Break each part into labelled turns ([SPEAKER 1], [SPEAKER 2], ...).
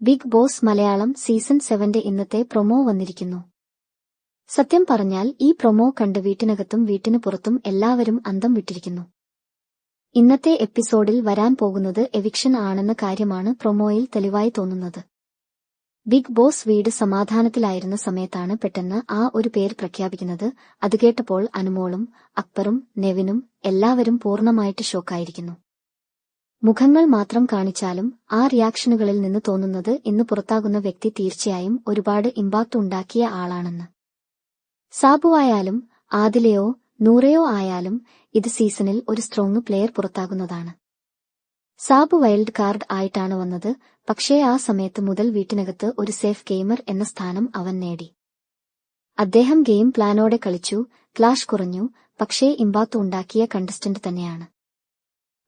[SPEAKER 1] Big Boss Malayalam season സെവന്റെ ഇന്നത്തെ promo വന്നിരിക്കുന്നു. സത്യം പറഞ്ഞാൽ ഈ പ്രൊമോ കണ്ട് വീട്ടിനകത്തും വീട്ടിനു പുറത്തും എല്ലാവരും അന്തം വിട്ടിരിക്കുന്നു. ഇന്നത്തെ എപ്പിസോഡിൽ വരാൻ പോകുന്നത് എവിക്ഷൻ ആണെന്ന കാര്യമാണ് പ്രൊമോയിൽ തെളിവായി തോന്നുന്നത്. ബിഗ് ബോസ് വീട് സമാധാനത്തിലായിരുന്ന സമയത്താണ് പെട്ടെന്ന് ആ ഒരു പേര് പ്രഖ്യാപിക്കുന്നത്. അത് കേട്ടപ്പോൾ അനുമോളും അക്ബറും നെവിനും എല്ലാവരും പൂർണമായിട്ട് ഷോക്കായിരിക്കുന്നു. മുഖങ്ങൾ മാത്രം കാണിച്ചാലും ആ റിയാക്ഷനുകളിൽ നിന്ന് തോന്നുന്നത് ഇന്ന് പുറത്താകുന്ന വ്യക്തി തീർച്ചയായും ഒരുപാട് ഇമ്പാക്ട് ഉണ്ടാക്കിയ ആളാണെന്ന്. സാബുവായാലും ആദിലയോ നൂറയോ ആയാലും ഇത് സീസണിൽ ഒരു സ്ട്രോങ് പ്ലെയർ പുറത്താകുന്നതാണ്. സാബു വൈൽഡ് കാർഡ് ആയിട്ടാണ് വന്നത് പക്ഷേ ആ സമയത്ത് മുതൽ വീട്ടിനകത്ത് ഒരു സേഫ് ഗെയിമർ എന്ന സ്ഥാനം അവൻ നേടി. അദ്ദേഹം ഗെയിം പ്ലാനോടെ കളിച്ചു ക്ലാഷ് കുറഞ്ഞു പക്ഷേ ഇമ്പാക്ട് ഉണ്ടാക്കിയ കണ്ടസ്റ്റന്റ് തന്നെയാണ്.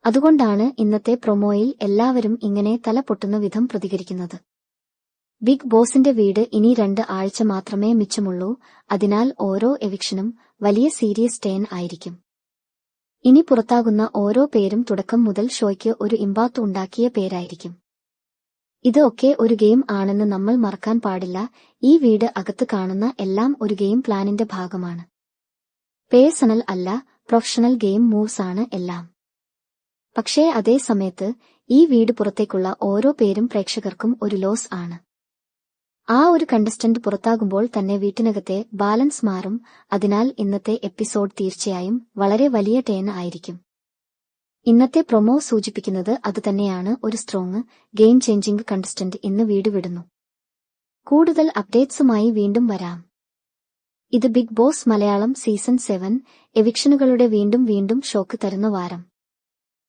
[SPEAKER 1] അതുകൊണ്ടാണ് ഇന്നത്തെ പ്രൊമോയിൽ എല്ലാവരും ഇങ്ങനെ തല പൊട്ടുന്ന വിധം പ്രതികരിക്കുന്നത്. ബിഗ് ബോസിന്റെ വീട് ഇനി രണ്ട് ആഴ്ച മാത്രമേ മിച്ചമുള്ളൂ അതിനാൽ ഓരോ എവിക്ഷനും വലിയ സീരിയസ് ടേൺ ആയിരിക്കും. ഇനി പുറത്താകുന്ന ഓരോ പേരും തുടക്കം മുതൽ ഷോയ്ക്ക് ഒരു ഇമ്പാക്ട് ഉണ്ടാക്കിയ പേരായിരിക്കും. ഇതൊക്കെ ഒരു ഗെയിം ആണെന്ന് നമ്മൾ മറക്കാൻ പാടില്ല ഈ വീട് അകത്ത് കാണുന്ന എല്ലാം ഒരു ഗെയിം പ്ലാനിന്റെ ഭാഗമാണ്. പേഴ്സണൽ അല്ല പ്രൊഫഷണൽ ഗെയിം മൂവ്സ് ആണ് എല്ലാം. പക്ഷേ അതേ സമയത്ത് ഈ വീട് പുറത്തേക്കുള്ള ഓരോ പേരും പ്രേക്ഷകർക്കും ഒരു ലോസ് ആണ്. ആ ഒരു കണ്ടസ്റ്റന്റ് പുറത്താകുമ്പോൾ തന്നെ വീട്ടിനകത്തെ ബാലൻസ് മാറും. അതിനാൽ ഇന്നത്തെ എപ്പിസോഡ് തീർച്ചയായും വളരെ വലിയ ടേൺ ആയിരിക്കും. ഇന്നത്തെ പ്രൊമോ സൂചിപ്പിക്കുന്നത് അതുതന്നെയാണ് ഒരു സ്ട്രോങ് ഗെയിം ചേഞ്ചിംഗ് കണ്ടസ്റ്റന്റ് ഇന്ന് വീട് വിടുന്നു. കൂടുതൽ അപ്ഡേറ്റ്സുമായി വീണ്ടും വരാം. ഇത് Bigg Boss Malayalam season seven. എവിക്ഷനുകളുടെ വീണ്ടും വീണ്ടും ഷോക്ക് തരുന്ന വാരം.